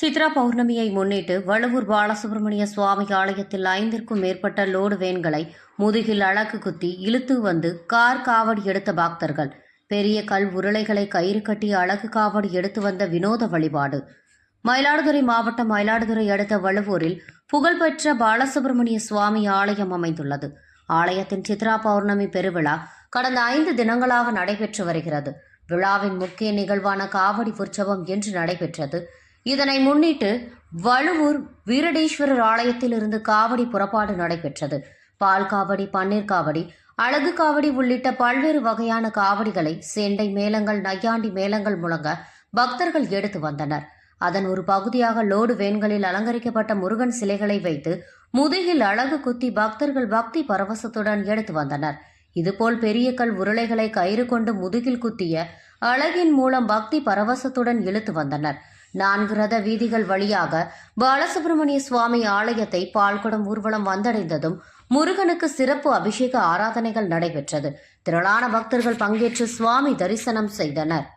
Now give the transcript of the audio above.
சித்ரா பௌர்ணமியை முன்னிட்டு வழுவூர் பாலசுப்பிரமணிய சுவாமி ஆலயத்தில் ஐந்திற்கும் மேற்பட்ட லோடு வேன்களை முதுகில் அழகு குத்தி இழுத்து வந்து கார் காவடி எடுத்த பக்தர்கள். பெரிய கல் உருளைகளை கயிறு கட்டி அழகு காவடி எடுத்து வந்த வினோத வழிபாடு. மயிலாடுதுறை மாவட்டம் மயிலாடுதுறை அடுத்த வழுவூரில் புகழ்பெற்ற பாலசுப்பிரமணிய சுவாமி ஆலயம் அமைந்துள்ளது. ஆலயத்தின் சித்ரா பௌர்ணமி பெருவிழா கடந்த ஐந்து தினங்களாக நடைபெற்று வருகிறது. விழாவின் முக்கிய நிகழ்வான காவடி உற்சவம் இன்று நடைபெற்றது. இதனை முன்னிட்டு வழுவூர் வீரடேஸ்வரர் ஆலயத்திலிருந்து காவடி புறப்பாடு நடைபெற்றது. பால் காவடி பன்னீர் காவடி அழகு காவடி உள்ளிட்ட பல்வேறு வகையான காவடிகளை சேண்டை மேளங்கள் நையாண்டி மேளங்கள் முழங்க பக்தர்கள் எடுத்து வந்தனர். அதன் ஒரு பகுதியாக லோடு வேன்களில் அலங்கரிக்கப்பட்ட முருகன் சிலைகளை வைத்து முதுகில் அழகு குத்தி பக்தர்கள் பக்தி பரவசத்துடன் எடுத்து வந்தனர். இதுபோல் பெரிய கல் உருளைகளை கயிறு கொண்டு முதுகில் குத்திய அழகின் மூலம் பக்தி பரவசத்துடன் இழுத்து வந்தனர். நான்கு ரத வீதிகள் வழியாக பாலசுப்பிரமணிய சுவாமி ஆலயத்தை பால்குடம் ஊர்வலம் வந்தடைந்ததும் முருகனுக்கு சிறப்பு அபிஷேக ஆராதனைகள் நடைபெற்றது. திரளான பக்தர்கள் பங்கேற்று சுவாமி தரிசனம் செய்தனர்.